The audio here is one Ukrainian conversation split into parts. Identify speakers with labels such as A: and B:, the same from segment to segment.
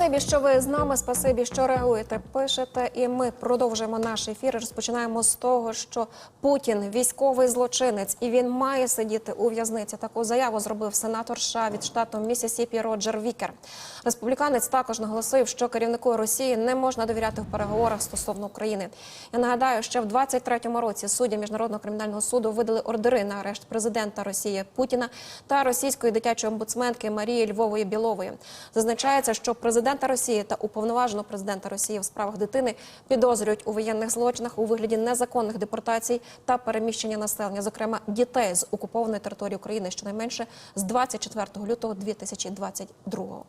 A: Спасибі, що ви з нами. Спасибі, що реагуєте, пишете. І ми продовжуємо наш ефір. Розпочинаємо з того, що Путін військовий злочинець, і він має сидіти у в'язниці. Таку заяву зробив сенатор США від штату Місісіпі Роджер Вікер. Республіканець також наголосив, що керівнику Росії не можна довіряти в переговорах стосовно України. Я нагадаю, що в 23-му році судді міжнародного кримінального суду видали ордери на арешт президента Росії Путіна та російської дитячої омбудсменки Марії Львової Білової. Зазначається, що президента Росії та уповноваженого президента Росії в справах дитини підозрюють у воєнних злочинах у вигляді незаконних депортацій та переміщення населення, зокрема дітей з окупованої території України, щонайменше з 24 лютого 2022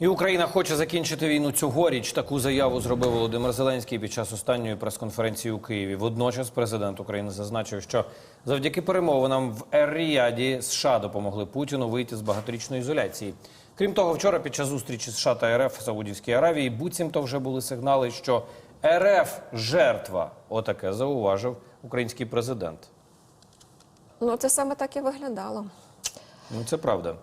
B: І Україна хоче закінчити війну цьогоріч. Таку заяву зробив Володимир Зеленський під час останньої прес-конференції у Києві. Водночас президент України зазначив, що завдяки перемовинам в Ер-Ріаді США допомогли Путіну вийти з багаторічної ізоляції. Крім того, вчора під час зустрічі США та РФ в Саудівській Аравії буцімто вже були сигнали, що РФ жертва. Отаке зауважив український президент.
A: Ну це саме так і виглядало.
B: Ну, це правда.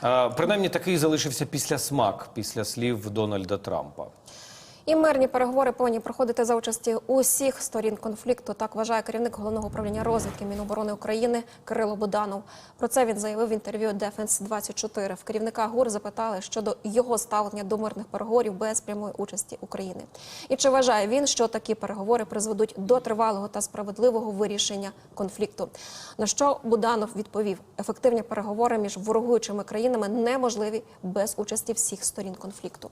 B: А, принаймні, такий залишився після смак після слів Дональда Трампа.
A: І мирні переговори повинні проходити за участі усіх сторін конфлікту. Так вважає керівник головного управління розвідки Міноборони України Кирило Буданов. Про це він заявив в інтерв'ю Defense 24 В керівника ГУР запитали щодо його ставлення до мирних переговорів без прямої участі України. І чи вважає він, що такі переговори призведуть до тривалого та справедливого вирішення конфлікту? На що Буданов відповів: ефективні переговори між ворогуючими країнами неможливі без участі всіх сторін конфлікту.